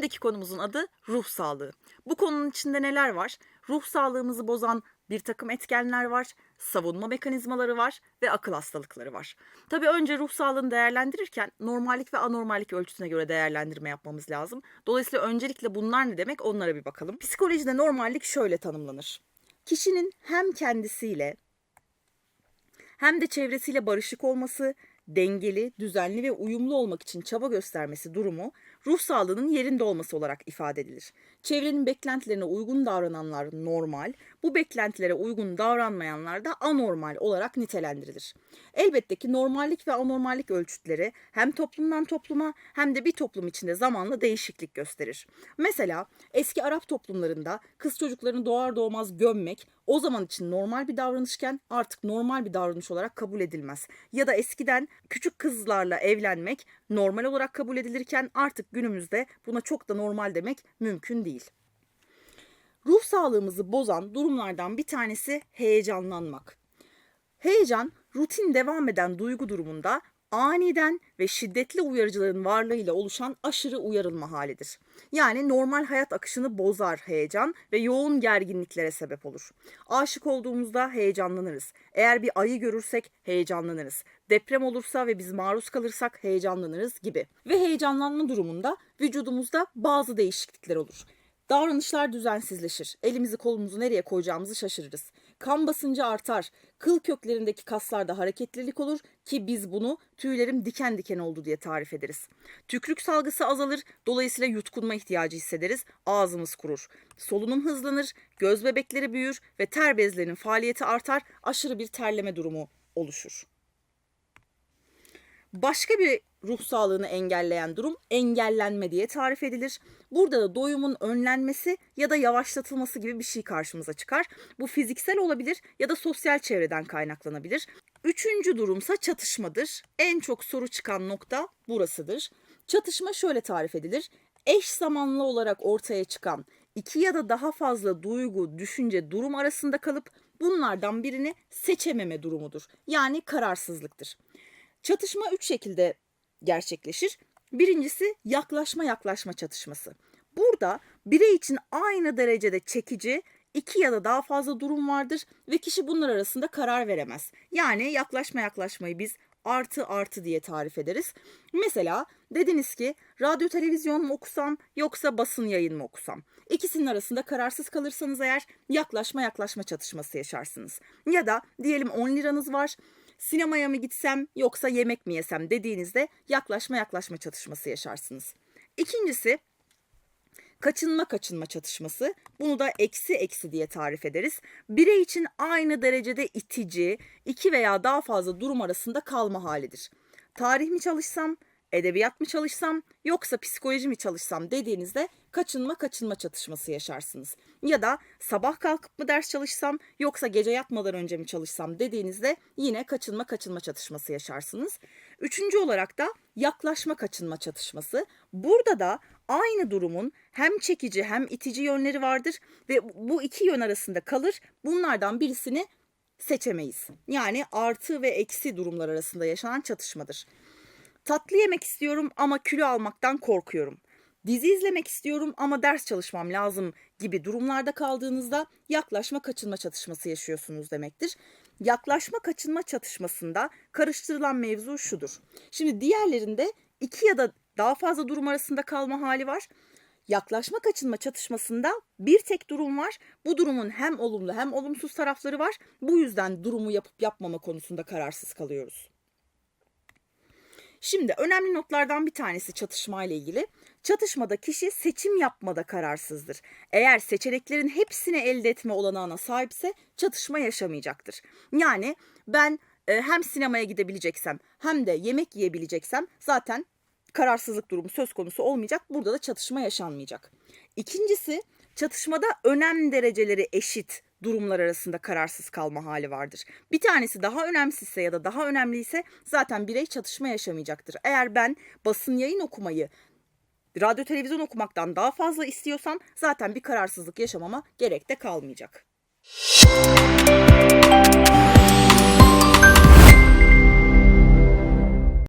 Şimdiki konumuzun adı ruh sağlığı. Bu konunun içinde neler var? Ruh sağlığımızı bozan bir takım etkenler var, savunma mekanizmaları var ve akıl hastalıkları var. Tabii önce ruh sağlığını değerlendirirken normallik ve anormallik ölçüsüne göre değerlendirme yapmamız lazım. Dolayısıyla öncelikle bunlar ne demek onlara bir bakalım. Psikolojide normallik şöyle tanımlanır. Kişinin hem kendisiyle hem de çevresiyle barışık olması, dengeli, düzenli ve uyumlu olmak için çaba göstermesi durumu ruh sağlığının yerinde olması olarak ifade edilir. Çevrenin beklentilerine uygun davrananlar normal, bu beklentilere uygun davranmayanlar da anormal olarak nitelendirilir. Elbette ki normallik ve anormallik ölçütleri hem toplumdan topluma hem de bir toplum içinde zamanla değişiklik gösterir. Mesela eski Arap toplumlarında kız çocuklarını doğar doğmaz gömmek o zaman için normal bir davranışken artık normal bir davranış olarak kabul edilmez. Ya da eskiden küçük kızlarla evlenmek normal olarak kabul edilirken artık günümüzde buna çok da normal demek mümkün değil. Ruh sağlığımızı bozan durumlardan bir tanesi heyecanlanmak. Heyecan, rutin devam eden duygu durumunda aniden ve şiddetli uyarıcıların varlığıyla oluşan aşırı uyarılma halidir. Yani normal hayat akışını bozar heyecan ve yoğun gerginliklere sebep olur. Aşık olduğumuzda heyecanlanırız. Eğer bir ayı görürsek heyecanlanırız. Deprem olursa ve biz maruz kalırsak heyecanlanırız gibi. Ve heyecanlanma durumunda vücudumuzda bazı değişiklikler olur. Davranışlar düzensizleşir. Elimizi kolumuzu nereye koyacağımızı şaşırırız. Kan basıncı artar. Kıl köklerindeki kaslarda hareketlilik olur ki biz bunu tüylerim diken diken oldu diye tarif ederiz. Tükrük salgısı azalır. Dolayısıyla yutkunma ihtiyacı hissederiz. Ağzımız kurur. Solunum hızlanır. Göz bebekleri büyür ve ter bezlerinin faaliyeti artar. Aşırı bir terleme durumu oluşur. Başka bir ruh sağlığını engelleyen durum engellenme diye tarif edilir. Burada da doyumun önlenmesi ya da yavaşlatılması gibi bir şey karşımıza çıkar. Bu fiziksel olabilir ya da sosyal çevreden kaynaklanabilir. Üçüncü durumsa çatışmadır. En çok soru çıkan nokta burasıdır. Çatışma şöyle tarif edilir. Eş zamanlı olarak ortaya çıkan iki ya da daha fazla duygu, düşünce, durum arasında kalıp bunlardan birini seçememe durumudur. Yani kararsızlıktır. Çatışma üç şekilde gerçekleşir. Birincisi yaklaşma yaklaşma çatışması. Burada birey için aynı derecede çekici iki ya da daha fazla durum vardır ve kişi bunlar arasında karar veremez. Yani yaklaşma yaklaşmayı biz artı artı diye tarif ederiz. Mesela dediniz ki radyo televizyon mu okusam yoksa basın yayın mı okusam? İkisinin arasında kararsız kalırsanız eğer yaklaşma yaklaşma çatışması yaşarsınız. Ya da diyelim 10 liranız var sinemaya mı gitsem yoksa yemek mi yesem dediğinizde yaklaşma yaklaşma çatışması yaşarsınız. İkincisi kaçınma kaçınma çatışması. Bunu da eksi eksi diye tarif ederiz. Birey için aynı derecede itici, iki veya daha fazla durum arasında kalma halidir. Tarih mi çalışsam, edebiyat mı çalışsam yoksa psikoloji mi çalışsam dediğinizde kaçınma kaçınma çatışması yaşarsınız. Ya da sabah kalkıp mı ders çalışsam yoksa gece yatmadan önce mi çalışsam dediğinizde yine kaçınma kaçınma çatışması yaşarsınız. Üçüncü olarak da yaklaşma kaçınma çatışması. Burada da aynı durumun hem çekici hem itici yönleri vardır ve bu iki yön arasında kalır. Bunlardan birisini seçemeyiz. Yani artı ve eksi durumlar arasında yaşanan çatışmadır. Tatlı yemek istiyorum ama kilo almaktan korkuyorum. Dizi izlemek istiyorum ama ders çalışmam lazım gibi durumlarda kaldığınızda yaklaşma kaçınma çatışması yaşıyorsunuz demektir. Yaklaşma kaçınma çatışmasında karıştırılan mevzu şudur. Şimdi diğerlerinde iki ya da daha fazla durum arasında kalma hali var. Yaklaşma kaçınma çatışmasında bir tek durum var. Bu durumun hem olumlu hem olumsuz tarafları var. Bu yüzden durumu yapıp yapmama konusunda kararsız kalıyoruz. Şimdi önemli notlardan bir tanesi çatışma ile ilgili. Çatışmada kişi seçim yapmada kararsızdır. Eğer seçeneklerin hepsini elde etme olanağına sahipse çatışma yaşamayacaktır. Yani ben e, hem sinemaya gidebileceksem hem de yemek yiyebileceksem zaten kararsızlık durumu söz konusu olmayacak. Burada da çatışma yaşanmayacak. İkincisi çatışmada önem dereceleri eşit durumlar arasında kararsız kalma hali vardır. Bir tanesi daha önemsizse ya da daha önemliyse zaten birey çatışma yaşamayacaktır. Eğer ben basın yayın okumayı radyo televizyon okumaktan daha fazla istiyorsam zaten bir kararsızlık yaşamama gerek de kalmayacak.